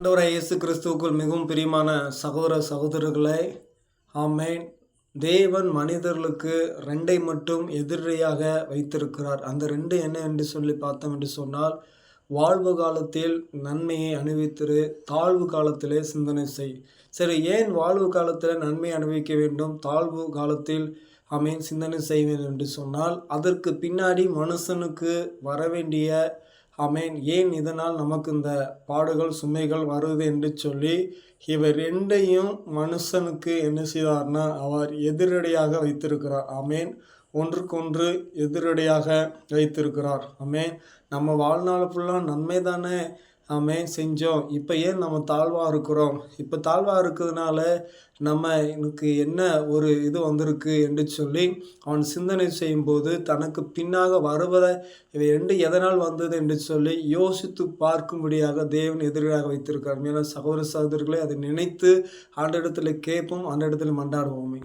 ஆண்டவரை இயேசு கிறிஸ்துவுக்குள் மிகவும் பிரியமான சகோதர சகோதரர்களே ஆமேன். தேவன் மனிதர்களுக்கு ரெண்டை மட்டும் எதிரியாக வைத்திருக்கிறார். அந்த ரெண்டு என்ன என்று சொல்லி பார்த்தோம் என்று சொன்னால் வாழ்வு காலத்தில் நன்மையை அணிவித்திரு தாழ்வு காலத்திலே சிந்தனை செய். சரி ஏன் வாழ்வு காலத்தில் நன்மை அனுபவிக்க வேண்டும்? தாழ்வு காலத்தில் அமேன் சிந்தனை செய்வேன் என்று சொன்னால் அதற்கு பின்னாடி மனுஷனுக்கு வரவேண்டிய அமேன் ஏன் இதனால் நமக்கு இந்த பாடுகள் சுமைகள் வருது என்று சொல்லி இவர் ரெண்டையும் மனுஷனுக்கு என்ன செய்தார்னா அவர் எதிரடையாக வைத்திருக்கிறார். அமேன் ஒன்றுக்கொன்று எதிரடையாக வைத்திருக்கிறார். அமேன் நம்ம வாழ்நாள் ஃபுல்லாக நன்மை தானே ஆமே செஞ்சோம். இப்போ ஏன் நம்ம தாழ்வாக இருக்கிறோம்? இப்போ தாழ்வாக இருக்கிறதுனால நம்ம எனக்கு என்ன ஒரு இது வந்திருக்கு என்று சொல்லி அவன் சிந்தனை செய்யும்போது தனக்கு பின்னாக வருவதை இவை ரெண்டு எதனால் வந்தது என்று சொல்லி யோசித்து பார்க்கும்படியாக தேவன் எதிராக வைத்திருக்கிறார். மேலும் சகோதர சகோதரர்களை அதை நினைத்து ஆண்டிடத்தில் கேட்போம் அந்த இடத்துல மண்டாடுவோமே